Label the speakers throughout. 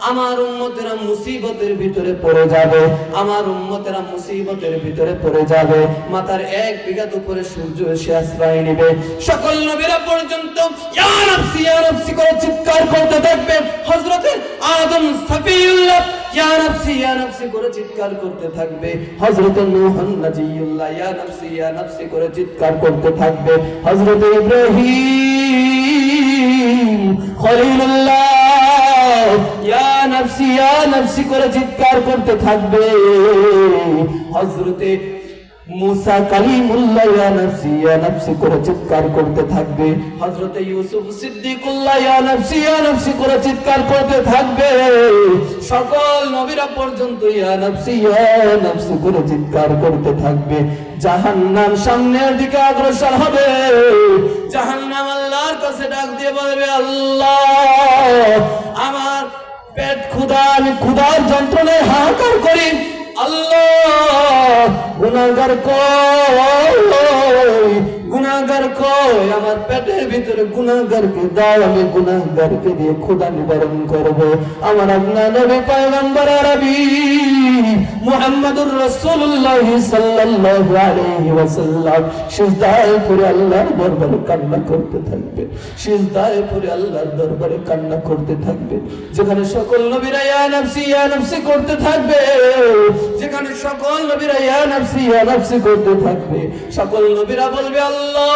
Speaker 1: আমার উম্মতেরা মুসিবতের ভিতরে পড়ে যাবে, আমার উম্মতেরা মুসিবতের ভিতরে পড়ে যাবে। মাথার এক বিঘাত উপরে সূর্য এসে আশ্রয় নেবে। সকল নবীরা পর্যন্ত করে চিৎকার করতে থাকবে। হযরতে আদম, সাফিউল্লাহ, ইয়া চিৎকার করতে থাকবে। হযরতে নূহ ইব্রাহিম, খলিলুল্লাহ নফসি, ইয়া নফসি করে চিৎকার করতে থাকবে। হযরতে মুসা কালিমুল্লাহ, ইয়া নফসি ইয়া নফসি করে চিৎকার করতে থাকবে। হযরতে ইউসুফ সিদ্দিকুল্লাহ, ইয়া নফসি ইয়া নফসি করে চিৎকার করতে থাকবে। সকল নবীরা পর্যন্ত ইয়া নফসি ইয়া নফসি করে চিৎকার করতে থাকবে। জাহান্নাম সামনের দিকে অগ্রসর হবে। জাহান্নাম আল্লাহর কাছে ডাক দিয়ে বলবে, আল্লাহ! ক্ষুদার আমি ক্ষুধার যন্ত্রণায় হাহাকার করি। আল্লাহ গুণাগার কই গুনাগার কই? আমার পেটের ভিতরে গুনাগারকে দাও, আমি গুনাগারকে দিয়ে ক্ষুধা নিবারণ করব। আমার আপনার নবী পয়গম্বর আরবি মুহাম্মদুর রাসূলুল্লাহ সাল্লাল্লাহু আলাইহি ওয়াসাল্লাম সিজদায় পড়ে আল্লাহর দরবারে কান্না করতে থাকবে। সিজদায় পড়ে আল্লাহর দরবারে কান্না করতে থাকবে। যেখানে সকল নবীরা ইয়া নফসি ইয়া নফসি করতে থাকবে। যেখানে সকল নবীরা ইয়া নফসি ইয়া নফসি করতে থাকবে। সকল নবীরা বলবে, আল্লাহ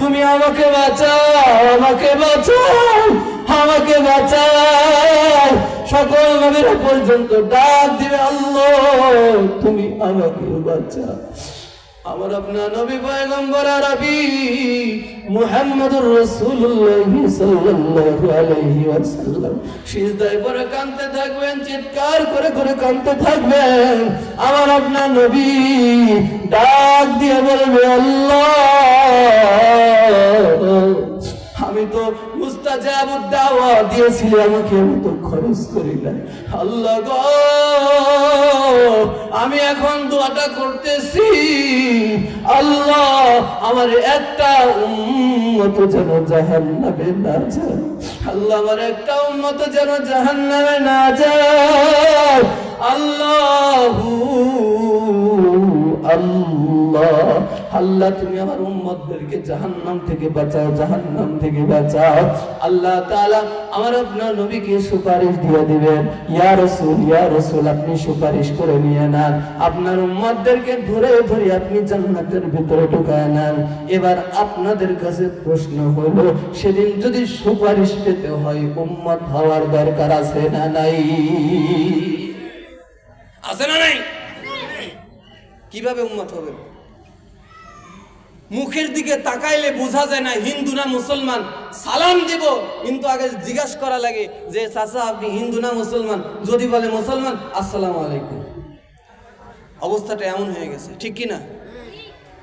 Speaker 1: তুমি আমাকে বাঁচাও আমাকে বাঁচাও আমাকে বাঁচাও। সকল নবীরা পর্যন্ত ডাক দিবে, আল্লাহ, তুমি আমাকে বাঁচাও। আমার আপনার নবী পয়গম্বর আরবি মুহাম্মদুর রাসূলুল্লাহ সাল্লাল্লাহু আলাইহি ওয়াসাল্লাম। সিজদায় পড়ে কাঁদতে থাকবেন, চিৎকার করে করে কাঁদতে থাকবেন। আমার আপনার নবী ডাক দিয়ে বলবে, আল্লাহ! আমি তো দিয়েছিলি, আমাকে আমি তো খরচ করি না আল্লাহ আমি এখন দোয়াটা করতেছি, আল্লাহ আমার একটা উম্মত যেন জাহান্নামে না যায়। আল্লাহ আমার একটা উম্মত যেন জাহান্নামে না যায়। আল্লাহ আল্লাহ আল্লাহ, তুমি আমার উম্মতদেরকে জাহান্নাম থেকে বাঁচাও, জাহান্নাম থেকে বাঁচাও। আল্লাহ তাআলা আমার আপনার নবীকে সুপারিশ দিয়ে দিবেন। ইয়া রাসূল ইয়া রাসূল, আপনি সুপারিশ করে নিয়ে নেন। আপনার উম্মতদেরকে ধরে ধরে আপনি জান্নাতের ভিতরে ঢুকায় নেন। এবার আপনাদের কাছে প্রশ্ন হলো, সেদিন যদি সুপারিশ পেতে হয়, উম্মত হওয়ার দরকার আছে না নাই?
Speaker 2: আছে না নাই? কীভাবে উন্মত হবে? মুখের দিকে তাকাইলে বোঝা যায় না, হিন্দু না মুসলমান। সালাম দিব, কিন্তু আগে জিজ্ঞাসা করা লাগে যে, চাচা, আপনি হিন্দু না মুসলমান? যদি বলে, মুসলমান? আসসালাম আলাইকুম। অবস্থাটা এমন হয়ে গেছে। ঠিক কি না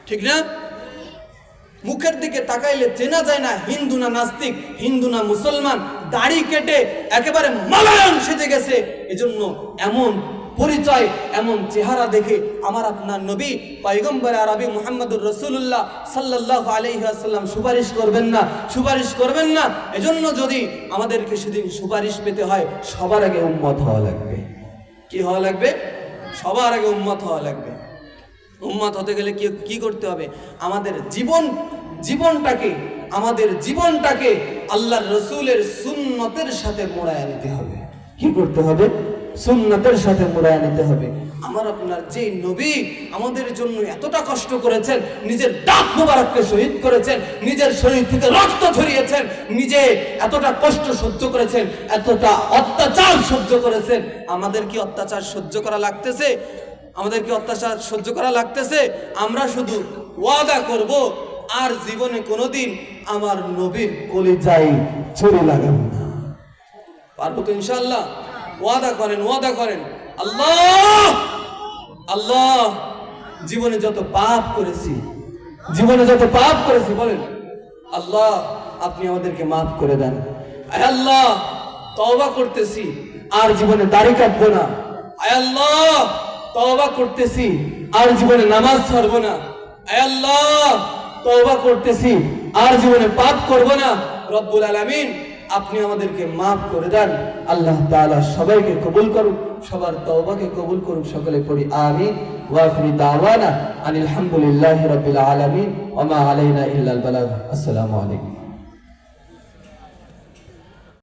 Speaker 2: ঠিক না? মুখের দিকে তাকাইলে চেনা যায় না, হিন্দু না নাস্তিক, হিন্দু না মুসলমান। দাড়ি কেটে একেবারে মালায়ন সেজে গেছে। এজন্য এমন পরিচয়, এমন চেহারা দেখে আমার আপনার নবী পয়গম্বর আরবি মোহাম্মদুর রসুল্লাহ সাল্লাহ আলহিহাসাল্লাম সুপারিশ করবেন না, সুপারিশ করবেন না, এজন্য যদি আমাদেরকে সেদিন সুপারিশ পেতে হয়, সবার আগে উম্মত হওয়া লাগবে। কি হওয়া লাগবে? সবার আগে উম্মত হওয়া লাগবে। উম্মত হতে গেলে কি কি করতে হবে? আমাদের জীবন, জীবনটাকে, আমাদের জীবনটাকে আল্লাহ রসুলের সুন্নতের সাথে মোড়ায় নিতে হবে।
Speaker 1: কি করতে হবে? সুন্নতের সাথে মুড়ায় নিতে হবে।
Speaker 2: আমার আপনার যে নবী আমাদের জন্য এতটা কষ্ট করেছেন, নিজের দাঁত মোবারককে শহীদ করেছেন, নিজের শরীর থেকে রক্ত ঝরিয়েছেন, নিজে এতটা কষ্ট সহ্য করেছেন, এতটা অত্যাচার সহ্য করেছেন, আমাদের কি অত্যাচার সহ্য করা লাগতেছে? আমাদের কি অত্যাচার সহ্য করা লাগতেছে? আমরা শুধু ওয়াদা করব, আর জীবনে কোনোদিন আমার নবীর
Speaker 1: কলি যাই ছুরি লাগাবো না।
Speaker 2: পারব তো ইনশাল্লাহ ওয়াদা করেন ওয়াদা করেন। আল্লাহ! আল্লাহ! জীবনে যত পাপ করেছি, জীবনে যত পাপ করেছি, বলেন, আল্লাহ, আপনি আমাদেরকে মাফ করে দেন। আয় আল্লাহ, তওবা করতেছি, আর জীবনে দাড়ি কাটবো না। আয় আল্লাহ, তওবা করতেছি, আর জীবনে নামাজ ছাড়বো না। আল্লাহ, তওবা করতেছি, আর জীবনে পাপ করব না। রব্বুল আলামিন আপনি আমাদেরকে মাফ করে দেন। আল্লাহ তালা সবাইকে কবুল করুন সবার তওবাকে কবুল করুন সকলে পড়ি আমি ওয়াফি আখিরি দাওয়ানা আনিল হামদুলিল্লাহ রবিল আলমিন। ওমা আলাইনা ইল্লাল বালাগ। আসসালামু আলাইকুম।